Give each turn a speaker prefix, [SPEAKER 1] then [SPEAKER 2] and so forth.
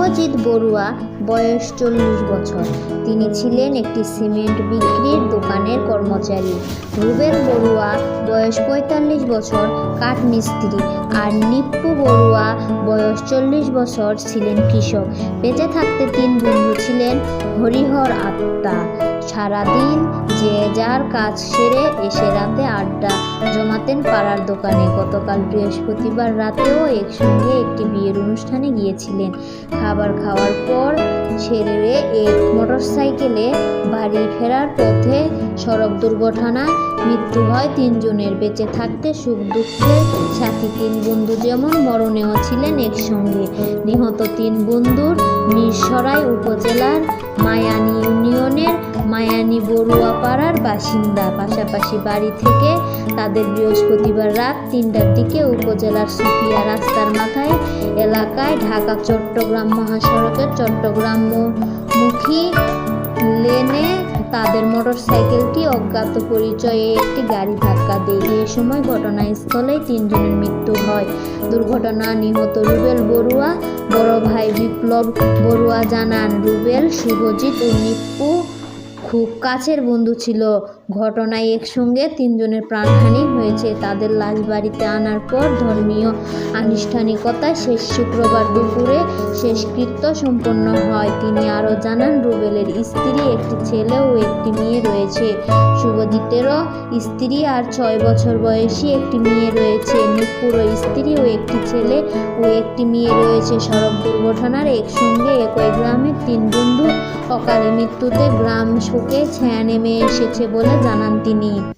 [SPEAKER 1] শুভজিৎ বড়ুয়া, বয়স চল্লিশ বছর। তিনি ছিলেন একটি সিমেন্ট বিক্রির দোকানের কর্মচারী। রুবেল বড়ুয়া, বয়স পঁয়তাল্লিশ বছর, কাঠমিস্ত্রি। আর নিপ্পু বড়ুয়া, বয়স চল্লিশ বছর, ছিলেন কৃষক। বেঁচে থাকতে তিন বন্ধু ছিলেন হরিহর আত্মা। সারাদিন যে যার কাজ সেরে এসে রাতে আড্ডা জমাতেন পাড়ার দোকানে। গতকাল বৃহস্পতিবার রাতেও একসঙ্গে বিয়ের অনুষ্ঠানে গিয়েছিলেন। খাবার খাওয়ার পর সেরে এক মোটরসাইকেলে বাড়ি ফেরার পথে সড়ক দুর্ঘটনায় মৃত্যু হয় তিনজনের। বেঁচে থাকতে সুখ দুঃখের সাথী তিন বন্ধু যেমন মরণেও ছিলেন একসঙ্গে। নিহত তিন বন্ধুর মিরসরাই উপজেলার মায়ানি ইউনিয়নের মায়ানি বড়ুয়া পাড়ার বাসিন্দা। পাশাপাশি বাড়ি থেকে তাদের বৃহস্পতিবার রাত তিনটার দিকে উপজেলার সুফিয়া রাস্তার মাথায় এলাকায় ঢাকা চট্টগ্রাম মহাসড়কের চট্টগ্রাম মুখী লেনে তাদের মোটরসাইকেলটি অজ্ঞাত পরিচয়ে একটি গাড়ি ধাক্কা দেয় এ সময় ঘটনাস্থলে তিনজনের মৃত্যু হয়। দুর্ঘটনা নিহত রুবেল বড়ুয়া, বড় ভাই বিপ্লব বড়ুয়া জানান। রুবেল, শুভজিৎ ও নিপ্পু খুব কাছের বন্ধু ছিল। ঘটনায় একসঙ্গে তিনজনের প্রাণহানি হয়েছে। তাদের লাশ বাড়িতে আনার পর ধর্মীয় আনুষ্ঠানিকতায় শেষ শুক্রবার দুপুরে শেষকৃত্য সম্পন্ন হয়। তিনি আরও জানান, রুবেলের স্ত্রী, একটি ছেলে ও একটি মেয়ে রয়েছে। শুভজিতেরও স্ত্রী আর ছয় বছর বয়সী একটি মেয়ে রয়েছে। নিপুরও স্ত্রী ও একটি ছেলে ও একটি মেয়ে রয়েছে। সড়ক দুর্ঘটনার একসঙ্গে একই গ্রামের তিন বন্ধু অকালে মৃত্যুতে গ্রাম শোকে ছায়া নেমে এসেছে বলে জানান তিনি।